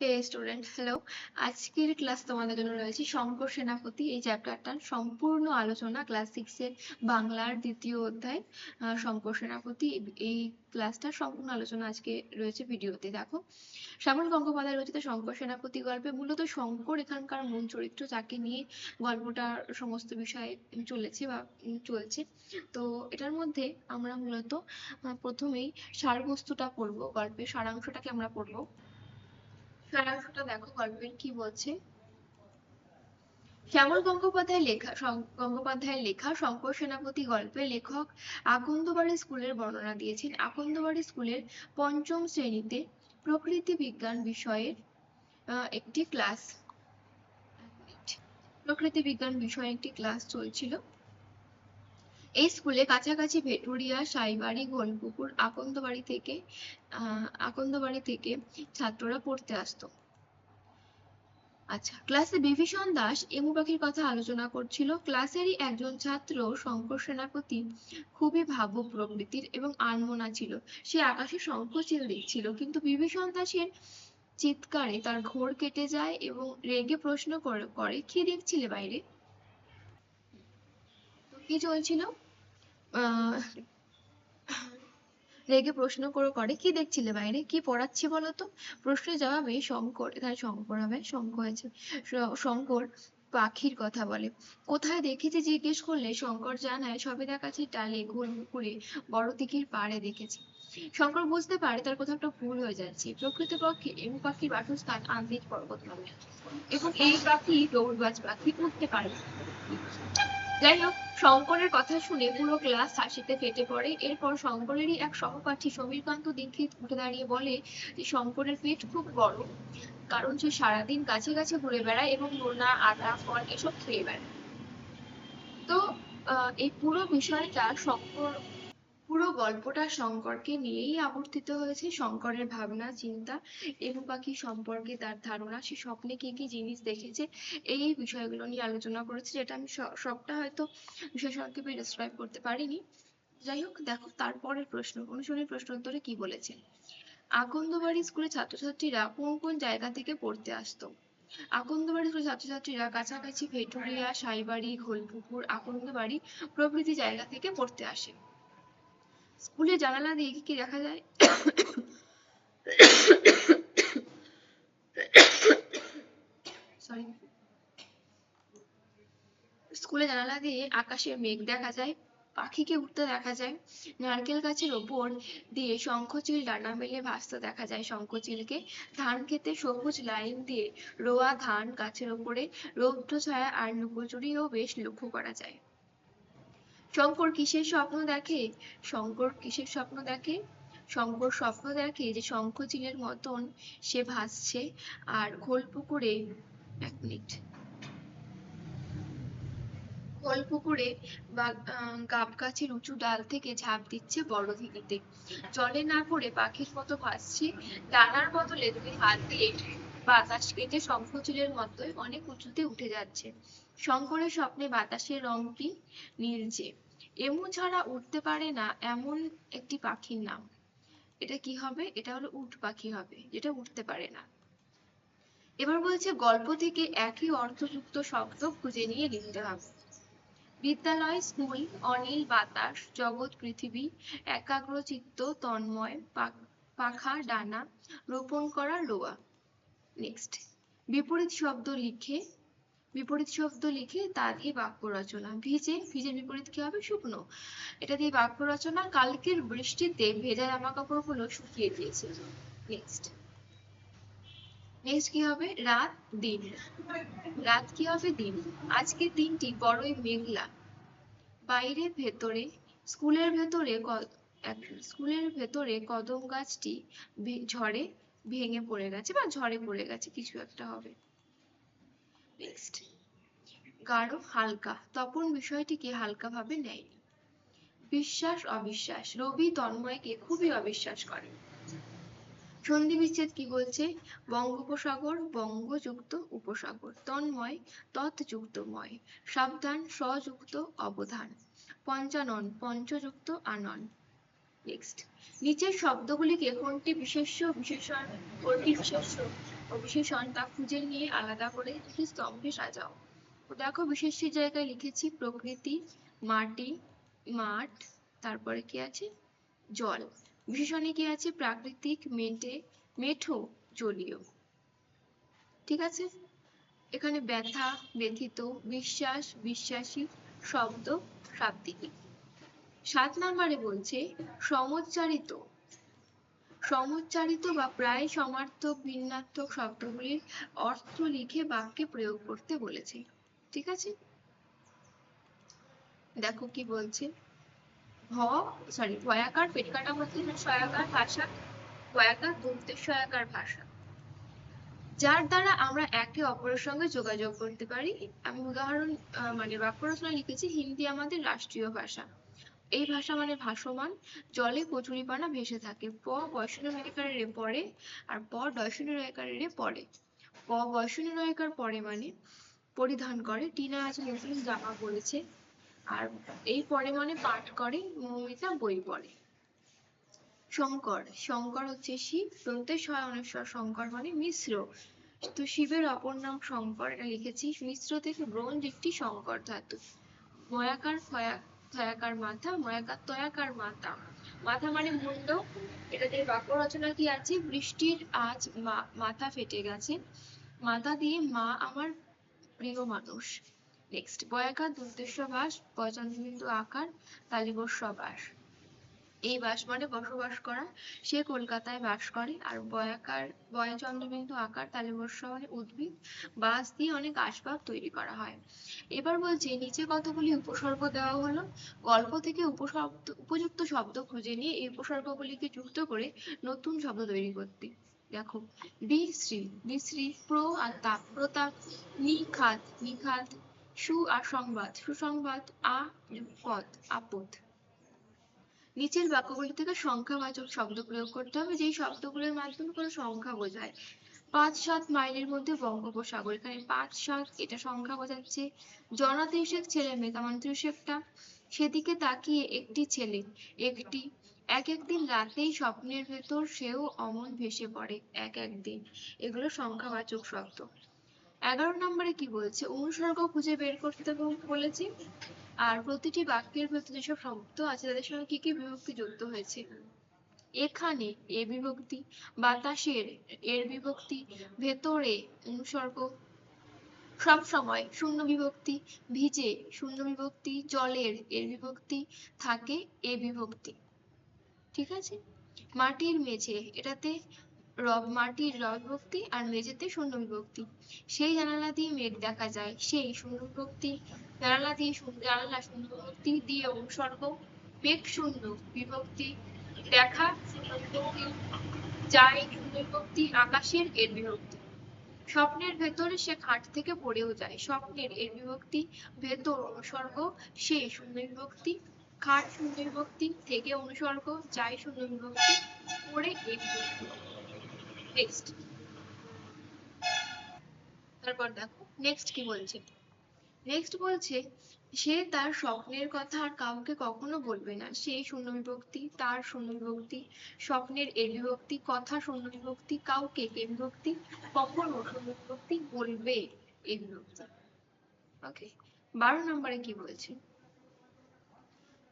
হে student hello আজকের class তোমাদের জন্য রয়েছে শঙ্কর সেনাপতি। এই চ্যাপ্টারটার সম্পূর্ণ আলোচনা ক্লাস সিক্সের বাংলার দ্বিতীয় অধ্যায় শঙ্কর সেনাপতি। এই ক্লাসটার সম্পূর্ণ আলোচনা আজকে রয়েছে ভিডিওতে দেখো, শ্যামল গঙ্গোপাধ্যায় রচিত শঙ্কর সেনাপতি গল্পে মূলত শঙ্কর এখানকার মূল চরিত্র যাকে নিয়ে গল্পটার সমস্ত বিষয়ে চলেছে বা চলছে। তো এটার মধ্যে আমরা মূলত প্রথমেই সারবস্তুটা পড়ব। গল্পের সারাংশটাকে আমরা পড়ব। সারাংশটা দেখো গল্পের কি বলছে? শ্যামল গঙ্গোপাধ্যায় লেখা গঙ্গোপাধ্যায়ের লেখা শঙ্কর সেনাপতি গল্পে লেখক আকন্দবাড়ি স্কুলের বর্ণনা দিয়েছেন। আকন্দবাড়ি স্কুলের পঞ্চম শ্রেণীতে প্রকৃতি বিজ্ঞান বিষয়ের একটি ক্লাস প্রকৃতি বিজ্ঞান বিষয়ে একটি ক্লাস চলছিল। এই স্কুলে কাছাকাছি ভেটুরিয়া, সাইবাড়ি গোলপুকুর আকন্দবাড়ি থেকে আকন্দবাড়ি থেকে ছাত্ররা পড়তে আসতো। আচ্ছা ক্লাসে বিভীষণ দাস এমু পাখির কথা আলোচনা করছিল। ক্লাসেরই একজন ছাত্র শঙ্কর সেনাপতি খুবই ভাবুক প্রকৃতির এবং আনমনা ছিল। সে আকাশে শঙ্খচিল দেখছিল, কিন্তু বিভীষণ দাসের চিৎকারে তার ঘোর কেটে যায় এবং রেগে প্রশ্ন করে কি দেখছিলে বাইরে? কি চলছিল? রেগে প্রশ্ন করে করে, কি দেখছিলে বাইরে? কি পড়াচ্ছি বলতো? প্রশ্নের জবাবে শঙ্কর, এখানে শঙ্কর হবে শঙ্খ হয়েছে শঙ্কর পাখির কথা বলে। কোথায় দেখেছি? জিজ্ঞেস করলে শঙ্কর জানায় সবে দেখাচ্ছে ডালে গোল পুকুরে বড় দিঘির পাড়ে দেখেছি। শঙ্কর বুঝতে পারে তার কোথাও একটা ভুল হয়ে যাচ্ছে। প্রকৃতপক্ষে এমু পাখির বাসস্থান আন্দিজ পর্বতমালা এবং এই পাখি দৌড়বাজ পাখি উঠতে পারে। যাই হোক শঙ্করের কথা শুনে পুরো ক্লাস হাসিতে ফেটে পড়ে। এরপর শঙ্করেরই এক সহপাঠী সমীরকান্ত দীক্ষিত উঠে দাঁড়িয়ে বলে যে, শঙ্করের পেট খুব বড় কারণ সে সারাদিন গাছে গাছে ঘুরে বেড়ায় এবং নোনা আটা ফল এসব খেয়ে বেড়ায়। তো এই পুরো বিষয়টা শঙ্কর পুরো গল্পটা শঙ্করকে নিয়েই আবর্তিত হয়েছে। শঙ্করের ভাবনা, চিন্তা এমু পাখি সম্পর্কে তার ধারণা, সে স্বপ্নে কি কি জিনিস দেখেছে, এই বিষয়গুলো নিয়ে আলোচনা করেছে, যেটা আমি সবটা হয়তো বিষয় সংক্ষেপে ডেসক্রাইব করতে পারিনি। যাই হোক, দেখো, তারপরের প্রশ্ন অনুশীলনী প্রশ্ন উত্তরে কি বলেছে আকন্দবাড়ি স্কুলের ছাত্রছাত্রীরা কোন কোন জায়গা থেকে পড়তে আসতো? আকন্দবাড়ি স্কুলের ছাত্রছাত্রীরা কাছাকাছি ভেটুরিয়া, সাইবাড়ি, ঘোলপুকুর, আকন্দবাড়ি প্রভৃতি জায়গা থেকে পড়তে আসে। স্কুলের জানালা দিয়ে কি দেখা যায়? সরি স্কুলে জানালা দিয়ে আকাশে মেঘ দেখা যায়, পাখিকে উঠতে দেখা যায়, নারকেল গাছের ওপর দিয়ে শঙ্খচিল ডানা মেলে ভাসতে দেখা যায়। শঙ্খচিলকে ধান খেতে সবুজ লাইন দিয়ে রোয়া ধান গাছের ওপরে রৌদ্র ছায়া আর লুকোচুরিও বেশ লক্ষ্য করা যায়। শঙ্কর কিসের স্বপ্ন দেখে? শঙ্কর কিসের স্বপ্ন দেখে? শঙ্কর স্বপ্ন দেখে যে শঙ্খচিলের মতন সে ভাসছে। আর খোল পুকুরে এক মিনিট। খোল পুকুরে বা গাব গাছের উঁচু ডাল থেকে ঝাঁপ দিচ্ছে বড় দিঘিতে জলে না পড়ে পাখির মতো ভাসছে। ডানার বদলে দুই হাত দিয়ে বাতাস কেটে শঙ্খচিলের মতোই অনেক উঁচুতে উঠে যাচ্ছে। শঙ্করের স্বপ্নে বাতাসের রংটি নীলচে এমু ছাড়া উঠতে পারে না এমন একটি পাখির নাম। এটা কি হবে? এটা হলো উট পাখি হবে, যেটা উঠতে পারে না। এবার বলছে, গল্প থেকে একই অর্থযুক্ত শব্দ খুঁজে নিয়ে লিখতে হবে। বিদ্যালয়, স্কুল, অনিল, বাতাস, জগৎ, পৃথিবী, একাগ্রচিত্ত, তন্ময় পা- পাখা, ডানা, রোপণ করা রোয়া নেক্সট বিপরীত শব্দ লিখে বিপরীত শব্দ লিখে তা দিয়ে বাক্য রচনা। ভিজে, ভিজের বিপরীত কি হবে? শুকনো। এটা দিয়ে বাক্য রচনা কালকের বৃষ্টিতে ভেজা জামা কাপড়গুলো শুকিয়ে দিয়েছে। নেক্সট নেক্সট কি হবে? রাত, দিন। রাত কি হবে? দিন। আজকের দিনটি বড়ই মেঘলা। বাইরে ভেতরে, স্কুলের ভেতরে স্কুলের ভেতরে কদম গাছটি ঝড়ে ভেঙে পড়ে গেছে বা ঝড়ে পড়ে গেছে, কিছু একটা হবে। নেক্সট গাঢ়, হালকা। তপন বিষয়টিকে হালকা ভাবে নেয়নি। বিশ্বাস, অবিশ্বাস। রবি তন্ময়কে খুবই অবিশ্বাস করে সন্ধি বিচ্ছেদ কি বলছে? বঙ্গোপসাগর, বঙ্গযুক্ত উপসাগর। তন্ময় তৎযুক্ত ময় সাবধান, সযুক্ত, অবধান। পঞ্চানন, পঞ্চযুক্ত, আনন। নেক্সট নিচের শব্দগুলিকে কোনটি বিশেষ্য, বিশেষণ, কোনটি বিশেষ্য? বিশেষণ তা খুঁজে নিয়ে আলাদা করে দুটি স্তম্ভে সাজাও। দেখো বিশেষ্যের জায়গায় লিখেছি প্রকৃতি, মাটি, মাঠ, তারপরে কি আছে? জল। বিশেষণে কি আছে? প্রাকৃতিক, মেটে, মেঠো, জলীয়। ঠিক আছে? এখানে ব্যথা, ব্যথিত, বিশ্বাস, বিশ্বাসী, শব্দ শাব্দিকী সাত নম্বরে বলছে, সমুচ্চারিত। সমুচ্চারিত বা প্রায় সমার্থক ভিন্নার্থক শব্দগুলির অর্থ লিখে বাক্যে প্রয়োগ করতে বলেছে। ঠিক আছে? দেখো কি বলছে। ভ সরি ভয়াকার পেট কাটা হচ্ছে ভাষা, ভয়াকার দন্তের সহায়কার ভাষা। যার দ্বারা আমরা একে অপরের সঙ্গে যোগাযোগ করতে পারি। আমি উদাহরণ মানে বাক্য রচনা লিখেছি, হিন্দি আমাদের রাষ্ট্রীয় ভাষা। এই ভাষা মানে ভাসমান। জলে কচুরিপানা ভেসে থাকে। প বয়সনী রয়কার রে পরে আর প রয়কার রে পরে। প বয়সনী রয়কার পরে মানে পরিধান করে। টিনা আজ নতুন জামা পরেছে। আর এই পরে মানে পাঠ করে, মৌমিতা বই পড়ে। শঙ্কর শঙ্কর হচ্ছে শিব। দন্তের সহায়নেশ্বর শঙ্কর মানে মিশ্র। তো শিবের অপর নাম শঙ্কর, এটা লিখেছি। মিশ্র থেকে ব্রোঞ্জ একটি শঙ্কর ধাতু। ময়াকার, ফয়া থয়াকার মাথা ময়াকার তয়াকার মাথা। মাথা মানে মুন্ড। এটাতে বাক্য রচনা কি আছে? বৃষ্টির আজ মাথা ফেটে গেছে। মাথা দিয়ে মা আমার প্রিয় মানুষ। নেক্সট বয়াকার দুর্দেশ্য বাস পয়চন্দ্রবিন্দু আকার, তালিবর বাস এই বাস মানে বসবাস করা, সে কলকাতায় বাস করে। আর বয়াকার, বয়চন্দ্রবিন্দু আকার তালিবস্য মানে উদ্ভিদ, বাঁশ দিয়ে অনেক আসবাব তৈরি করা হয়। এবার বলছি, নিচে কতগুলি উপসর্গ দেওয়া হলো? গল্প থেকে উপশব্দ, উপযুক্ত শব্দ খুঁজে নিয়ে এই উপসর্গগুলিকে যুক্ত করে নতুন শব্দ তৈরি করতে। দেখো বিশ্রী বিশ্রী প্র আর তাপ প্রতাপ, নিখাত নিখাত, সু আর সংবাদ, সুসংবাদ, আ, পদ, আপদ। নিচের বাক্যগুলি থেকে সংখ্যাবাচক শব্দ প্রয়োগ করতে হবে, যেই শব্দগুলোর মাধ্যমে কোনো সংখ্যা বোঝায়। পাঁচ সাত মাইলের মধ্যে বঙ্গোপসাগর। এখানে পাঁচ সাত, এটা সংখ্যা বোঝাচ্ছে। জনত্রিশেক ছেলে মেয়ে তার মানে ত্রিশেকটা সেদিকে তাকিয়ে একটি ছেলে, একটি। এক একদিন রাতেই স্বপ্নের ভেতর সেও অমন ভেসে পড়ে, এক একদিন এগুলো সংখ্যাবাচক শব্দ। এগারো নম্বরে কি বলছে? অনুসর্গ খুঁজে বের করতে বলেছে। আর প্রতিটি বাক্যের ভেতর যেসব শব্দ আছে, তাদের সঙ্গে কি কি বিভক্তি যুক্ত হয়েছে? এখানে এ বিভক্তি, বাতাসের এর বিভক্তি, ভেতরে অনুসর্গ, সব সময় শূন্য বিভক্তি, ভিজে শূন্য বিভক্তি, জলের এর বিভক্তি, থাকে এ বিভক্তি। ঠিক আছে? মাটির মেঝে, এটাতে রব মাটির র বিভক্তি আর মেঝেতে শূন্য বিভক্তি সেই জানালা দিয়ে মেঘ দেখা যায়, সেই শূন্য বিভক্তি জানালা দিয়ে জানালা শূন্য বিভক্তি দিয়ে অনুসর্গ। মেঘ শূন্য, বিভক্তি। দেখা যায় শূন্য বিভক্তি আকাশের এর বিভক্তি। স্বপ্নের ভেতরে সে খাট থেকে পড়েও যায়, স্বপ্নের এর বিভক্তি। ভেতর অনুসর্গ, সে শূন্য বিভক্তি খাট শূন্য বিভক্তি থেকে অনুসর্গ, যায় শূন্য বিভক্তি পড়ে এ বিভক্তি। নেক্সট তারপর দেখো নেক্সট কি বলছে? নেক্সট বলছে, সে তার স্বপ্নের কথা আর কাউকে কখনো বলবে না। সেই শূন্য বিভক্তি, তার শূন্য বিভক্তি, স্বপ্নের এ বিভক্তি, কথা শূন্য বিভক্তি, কাউকে কে বিভক্তি, কখনো শূন্য বিভক্তি, বলবে এ বিভক্তি। ওকে বারো নম্বরে কি বলছে?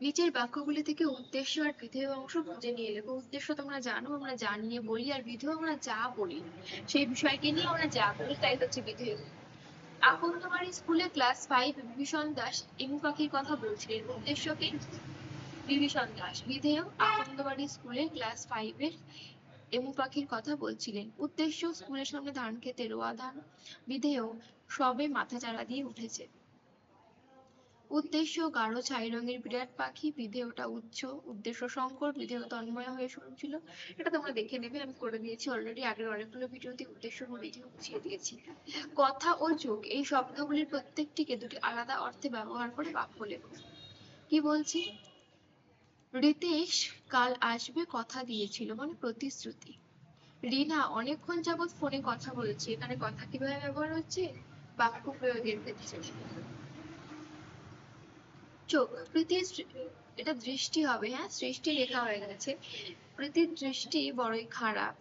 নিচের বাক্যগুলি থেকে উদ্দেশ্য আর বিধেয় অংশ খুঁজে নিয়ে লেখো উদ্দেশ্য তোমরা জানো? আমরা যা নিয়ে বলি আর বিধেয় আমরা যা বলি, সেই বিষয়কে নিয়ে আমরা যা বলি, তাই হচ্ছে বিধেয়। আকন্দমারি স্কুলে class five Bibhishan Das emu পাখির কথা বলছিলেন। উদ্দেশ্যকে বিভীষণ দাস, বিধেয় আকন্দবাড়ি স্কুলে ক্লাস ফাইভের এমু পাখির কথা বলছিলেন। উদ্দেশ্য, স্কুলের সামনে ধান খেতে রোয়া ধান। বিধেয় সবে মাথা চারা দিয়ে উঠেছে। উদ্দেশ্য গাঢ় ছাই রঙের বিরাট পাখি বিধেয়টা উচ্চ উদ্দেশ্য শঙ্কর বিধেয় তন্ময় হয়ে শুনছিল এটা তোমরা দেখে নেবে, আমি করে দিয়েছি অলরেডি আগের অনেকগুলো ভিডিওতে উদ্দেশ্য ও বিধেয় বুঝিয়ে দিয়েছি। কথা ও যোগ, এই শব্দগুলির প্রত্যেকটিকে দুটি আলাদা অর্থে ব্যবহার করে বাক্য লেখো। কি বলছি? রিতেশ কাল আসবে কথা দিয়েছিল মানে প্রতিশ্রুতি। রিনা অনেকক্ষণ যাবৎ ফোনে কথা বলেছে, এখানে কথা কীভাবে ব্যবহার হচ্ছে? বাক্য প্রয়োগের ক্ষেত্রে। চোখ প্রীতির এটা দৃষ্টি হবে হ্যাঁ? সৃষ্টি লেখা হয়ে গেছে। প্রীতির দৃষ্টি বড়ই খারাপ।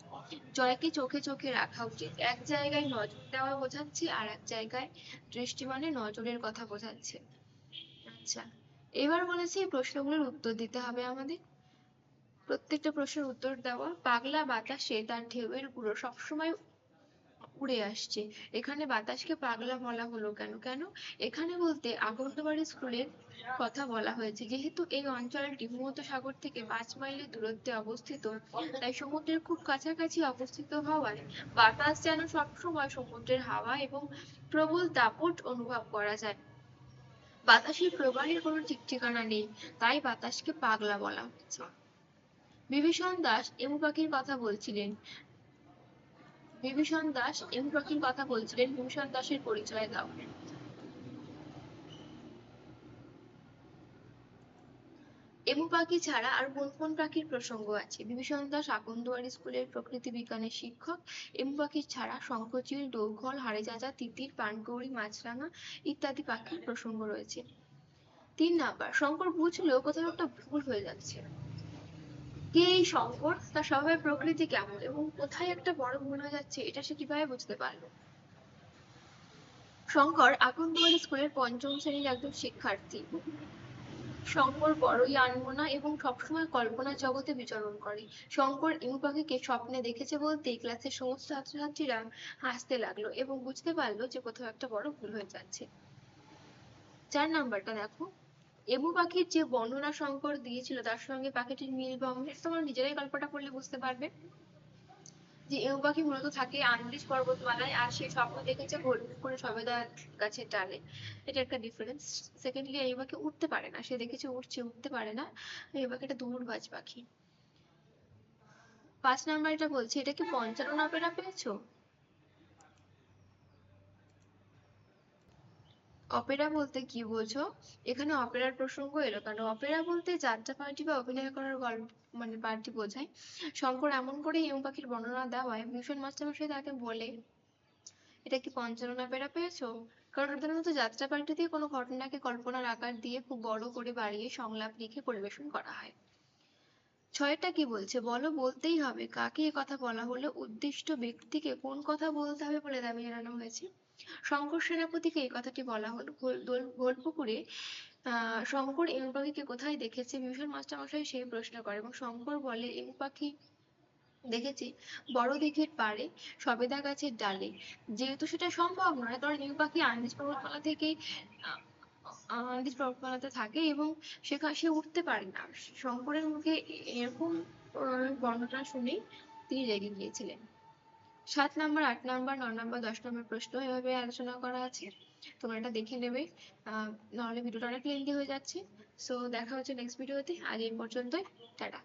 জয়কে চোখে চোখে রাখা উচিত। এক জায়গায় নজর দেওয়া বোঝাচ্ছে আর এক জায়গায় দৃষ্টি মানে নজরের কথা বোঝাচ্ছে। আচ্ছা এবার বলেছি এই প্রশ্নগুলোর উত্তর দিতে হবে আমাদের। প্রত্যেকটা প্রশ্নের উত্তর দেওয়া, পাগলা, বাতাসে তার ঢেউয়ের গুঁড়ো, সবসময় উড়ে আসছে। এখানে বাতাসকে পাগলা বলা হলো কেন? কেন? এখানে বলতে আগরদুয়ারি স্কুলের কথা বলা হয়েছে। যেহেতু এই অঞ্চলটি ভূমধ্যসাগর থেকে পাঁচ মাইলের দূরত্বে অবস্থিত, তাই সমুদ্রের খুব কাছাকাছি অবস্থিত হওয়ায় বাতাস যেন সবসময় সমুদ্রের হাওয়া এবং প্রবল দাপট অনুভব করা যায়। বাতাসের প্রবাহের কোনো ঠিক ঠিকানা নেই, তাই বাতাসকে পাগলা বলা হয়েছে বিভীষণ দাস এমু পাখির কথা বলছিলেন? বিভীষণ দাস এমু পাখির কথা বলছিলেন বিভীষণ দাসের পরিচয় দাও। এমু পাখি ছাড়া আর কোন কোন পাখির প্রসঙ্গ আছে? বিভীষণ দাস আকন্দুয়ারি স্কুলের প্রকৃতি বিজ্ঞানের শিক্ষক। এমু পাখি ছাড়া শঙ্খচিল ডৌঘল হাড়েচাঁচা তিতির পানকৌড়ি মাছরাঙা ইত্যাদি পাখির প্রসঙ্গ রয়েছে। তিন নাম্বার, শঙ্কর বুঝলেও কোথাও একটা ভুল হয়ে যাচ্ছে। কে এই শঙ্কর তার স্বভাবের প্রকৃতি কেমন এবং কোথায় একটা বড় ভুল হয়ে যাচ্ছে এটা সে কীভাবে বুঝতে পারল? শঙ্কর আকন্দুয়ারি স্কুলের পঞ্চম শ্রেণির একজন শিক্ষার্থী। শঙ্কর বড়ই আনমনা এবং সবসময় কল্পনার জগতে বিচরণ করে। শঙ্কর ইমু পাখিকে স্বপ্নে দেখেছে বলতেই ক্লাসের সমস্ত ছাত্রছাত্রীরা হাসতে লাগল এবং বুঝতে পারল যে কোথাও একটা বড় ভুল হয়ে যাচ্ছে। চার নাম্বারটা দেখো। এমু পাখির যে বর্ণনা শঙ্কর দিয়েছিল, তার সঙ্গে পাখিটির মিল বা অমিল, তোমরা নিজেরাই গল্পটা পড়লে বুঝতে পারবে। যে এমু পাখি মূলত থাকে আন্দিজ পর্বতমালায়, আর সে স্বপ্ন দেখেছে করে সবেদা গাছের ডালে। এটা একটা ডিফারেন্স সেকেন্ডলি এই পাখি উঠতে পারে না। সে দেখেছে উঠছে উঠতে পারে না। এই পাখিটা দূরবাজ পাখি। পাঁচ নাম্বার এটা বলছে, এটা কি পঞ্চানন অপেরা পেয়েছ? অপেরা বলতে কি বোঝো? এখানে অপেরার প্রসঙ্গ এলো, কারণ অপেরা বলতে যাত্রা পার্টি বা অভিনয় করার গল্প মানে পার্টি বোঝায়। শঙ্কর এমন করে এম পাখির বর্ণনা দেওয়ায় ভীষণ মাস্টারমশাই তাকে বলে, এটা কি পঞ্চানন অপেরা পেয়েছ? কারণ সাধারণত যাত্রা পার্টিতে কোনো ঘটনাকে কল্পনার আকার দিয়ে খুব বড় করে বাড়িয়ে সংলাপ লিখে পরিবেশন করা হয়। ছয়টা কি বলছে? বলো, বলতেই হবে। কাকে এ কথা বলা হলো? উদ্দিষ্ট ব্যক্তিকে কোন কথা বলতে হবে বলে দাবি জানানো হয়েছে? শঙ্কর সেনাপতিকে এই কথাটি বলা হলো। গোলপুকুরে আহ শঙ্কর এমু পাখিকে কোথায় দেখেছে? বিভীষণ মাস্টারমশাই সেই প্রশ্ন করে এবং শঙ্কর বলে, এমু পাখি দেখেছি বড় দিঘির পাড়ে, সবেদা গাছের ডালে। যেহেতু সেটা সম্ভব নয়, কারণ এমু পাখি আন্দিজ পর্বতমালা থেকে আন্দিজ পর্বতমালাতে থাকে এবং সেখানে সে উঠতে পারে না। শঙ্করের মুখে এরকম বর্ণনা শুনেই তিনি রেগে গিয়েছিলেন। সাত নম্বর, আট নম্বর, ন নম্বর, দশ নম্বর প্রশ্ন এভাবে আলোচনা করা আছে। তোমরা এটা দেখে নেবে। নাহলে ভিডিওটা অনেক লেন্দি হয়ে যাচ্ছে। সো দেখা হচ্ছে নেক্সট ভিডিওতে আজ এই পর্যন্তই। টাটা।